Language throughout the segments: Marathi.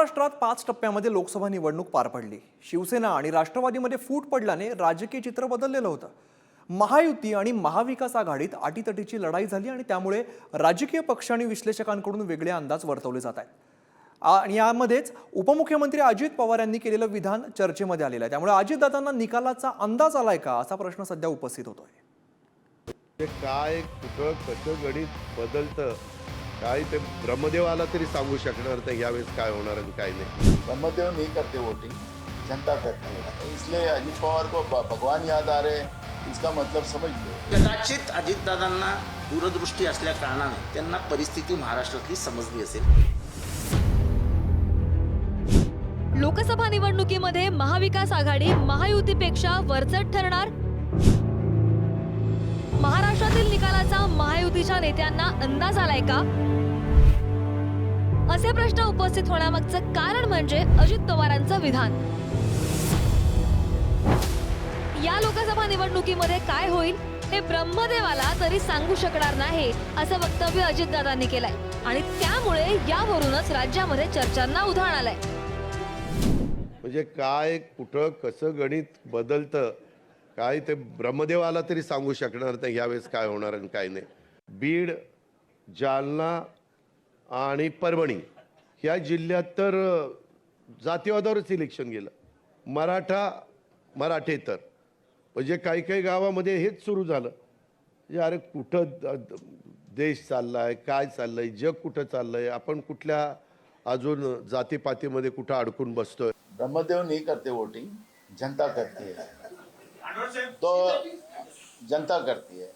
महाराष्ट्रात पाच टप्प्यामध्ये लोकसभा निवडणूक पार पडली. शिवसेना आणि राष्ट्रवादीमध्ये फूट पडल्याने राजकीय चित्र बदललेलं होतं. महायुती आणि महाविकास आघाडीत अटीतटीची लढाई झाली आणि त्यामुळे राजकीय पक्ष आणि विश्लेषकांकडून वेगळे अंदाज वर्तवले जात आहेत. आणि यामध्येच उपमुख्यमंत्री अजित पवार यांनी केलेलं विधान चर्चेमध्ये आलेलं आहे. त्यामुळे अजितदादांना निकालाचा अंदाज आलाय का असा प्रश्न सध्या उपस्थित होतोय. म्हणजे काय कुठं कसं गणित बदलतं? काय ते ब्रह्मदेव आला तरी सांगू शकणार नाही यावेळेस काय होणार आणि काय नाही. ब्रह्मदेव नहीं करते वोटिंग जनता करती. है इसलिए अजित पवार को भ- भगवान याद आ रहे हैं, इसका मतलब समझ लो. कदाचित अजितदादांना दूरदृष्टी असल्या कारणाने त्यांना परिस्थिती महाराष्ट्रातली समजली असेल. लोकसभा निवडणुकीमध्ये महाविकास आघाडी महायुतीपेक्षा वरचढ ठरणार? महाराष्ट्रातील निकालाचा महायुतीच्या नेत्यांना अंदाज आलाय का? असे प्रश्न उपस्थित होण्यामागचं कारण म्हणजे अजित पवारांचं विधान. या लोकसभा निवडणुकीमध्ये काय होईल हे ब्रह्मदेवाला तरी सांगू शकणार नाही असं वक्तव्य अजितदादांनी केलंय. आणि त्यामुळे यावरूनच राज्यामध्ये चर्चांना उधाण आलंय. म्हणजे काय कुठं कसं गणित बदलतं काय ते ब्रह्मदेवाला तरी सांगू शकणार नाही यावेळेस काय होणार आणि काय नाही. बीड जालना आणि परभणी. ह्या जिल्ह्यात तर जातीवादावरच इलेक्शन गेलं. मराठा मराठेतर म्हणजे काही काही गावामध्ये हेच सुरू झालं. म्हणजे अरे कुठं देश चाललाय काय चाललंय जग कुठं चाललंय आपण कुठल्या अजून जातीपातीमध्ये कुठं अडकून बसतोय? ब्रह्मदेव नहीं करते वोटिंग जनता करती. है तो जनता करती. है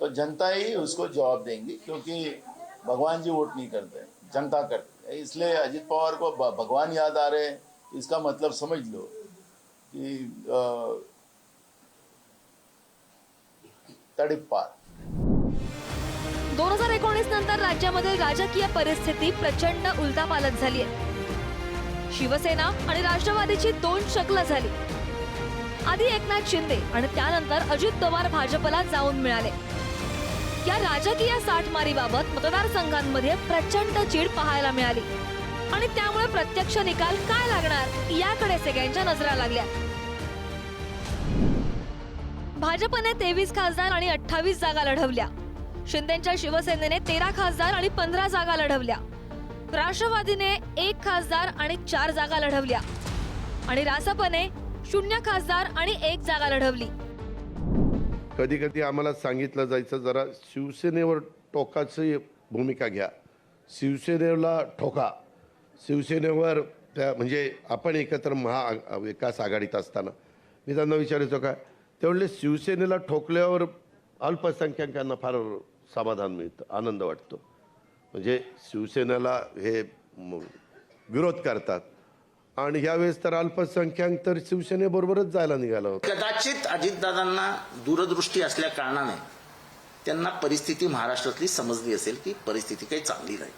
तो जनता ही उसको जवाब देंगी क्योंकि भगवान जी वोट नहीं करते जनता करते इसलिए अजित पवार को भगवान याद आ रहे हैं, इसका मतलब समझ लो कि तडिपार तड़िप दोन हजार एकोणीस नंतर राज्यामधील राजकीय परिस्थिती प्रचंड उलटापालट झाली आहे. शिवसेना आणि राष्ट्रवादीची दोन शक्ल झाली. आधी एकनाथ शिंदे आणि त्यानंतर अजित पवार भाजपला जाऊन मिळाले. या राजकीय साठमारीबाबत मतदारसंघांमध्ये प्रचंड चीड पाहायला मिळाली. आणि त्यामुळे प्रत्यक्ष निकाल काय लागणार याकडे सगळ्यांच्या नजरा लागल्या. भाजपने तेवीस खासदार आणि अठ्ठावीस जागा लढवल्या. शिंदेच्या शिवसेनेने तेरा खासदार आणि पंधरा जागा लढवल्या. राष्ट्रवादीने एक खासदार आणि चार जागा लढवल्या. आणि रासपने शून्य खासदार आणि एक जागा लढवली. कधी कधी आम्हाला सांगितलं जायचं जरा शिवसेनेवर टोकाची भूमिका घ्या. शिवसेनेला ठोका. शिवसेनेवर त्या म्हणजे आपण एकत्र महा विकास आघाडीत असताना. मी त्यांना विचारायचो काय? ते शिवसेनेला ठोकल्यावर अल्पसंख्याकांना फार समाधान मिळतं आनंद वाटतो. म्हणजे शिवसेनेला हे विरोध करतात. आणि ह्यावेळेस तर अल्पसंख्याक तर शिवसेनेबरोबरच जायला निघाला होता. कदाचित अजितदादांना दूरदृष्टी असल्या कारणाने त्यांना परिस्थिती महाराष्ट्रातली समजली असेल की परिस्थिती काही चांगली नाही.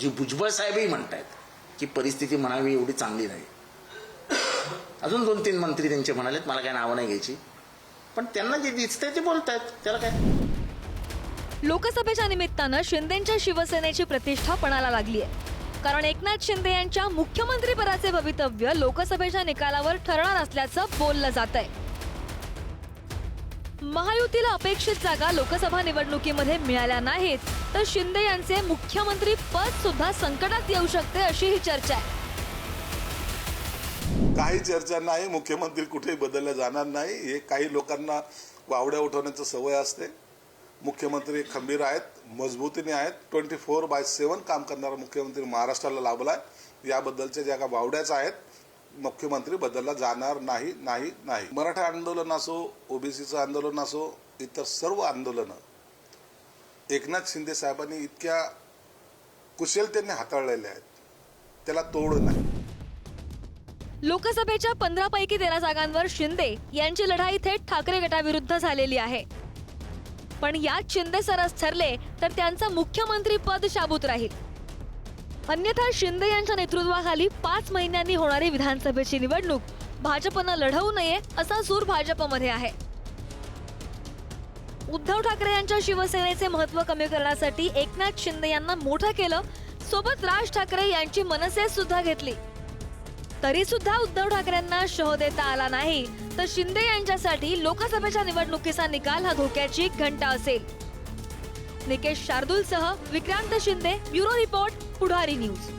जी भुजबळ साहेबही म्हणतायत की परिस्थिती म्हणावी एवढी चांगली नाही. अजून दोन तीन मंत्री त्यांचे म्हणालेत मला काय नावं नाही घ्यायची. पण त्यांना जे दिसतंय ते बोलतायत त्याला काय? लोकसभेच्या निमित्तानं शिंदेच्या शिवसेनेची प्रतिष्ठा पणाला लागली आहे कारण एकनाथ शिंदे यांच्या मुख्यमंत्रीपदाचे भवितव्य लोकसभेच्या निकालावर ठरणार असल्याचं बोललं जात आहे महायुतीला अपेक्षित जागा लोकसभा निवडणुकीमध्ये मिळाल्या नाहीत तर शिंदे यांचे मुख्यमंत्री पद सुद्धा संकटात येऊ शकते अशी ही चर्चा आहे. काही चर्चा नाही मुख्यमंत्री कुठेही बदलले जाणार नाही हे काही लोकांना वावड्या उठवण्याची सवय असते. मुख्यमंत्री खंबीर आहेत मजबूतीने आहेत. ट्वेंटी फोर बाय सेवन काम करणारा मुख्यमंत्री महाराष्ट्राला लाभला आहे याबद्दलच्या ज्या काही वावड्याच आहेत मुख्यमंत्री बदलला जाणार नाही नाही नाही. मराठा आंदोलन असो ओबीसीचं आंदोलन असो इतर सर्व आंदोलनं एकनाथ शिंदे साहेबांनी इतक्या कुशलतेने हाताळलेल्या आहेत. त्याला तोड नाही. लोकसभेच्या पंधरा पैकी तेरा जागांवर शिंदे यांची लढाई थेट ठाकरे गटाविरुद्ध झालेली आहे पण यात शिंदे सरस ठरले तर त्यांचं मुख्यमंत्री पद शाबूत राहील. अन्यथा शिंदे यांच्या नेतृत्वाखाली पाच महिन्यांनी होणारी विधानसभेची निवडणूक भाजपनं लढवू नये असा सूर भाजपमध्ये आहे. उद्धव ठाकरे यांच्या शिवसेनेचे महत्त्व कमी करण्यासाठी एकनाथ शिंदे यांना मोठं केलं सोबत राज ठाकरे यांची मनसे सुद्धा घेतली. तरी सुद्धा उद्धव ठाकरेंना शह देता आला नाही. तर शिंदे यांच्यासाठी लोकसभेच्या निवडणुकीचा निकाल हा धोक्याची घंटा असेल. निकेश शार्दूल सह Vikrant Shinde bureau report Pudhari news.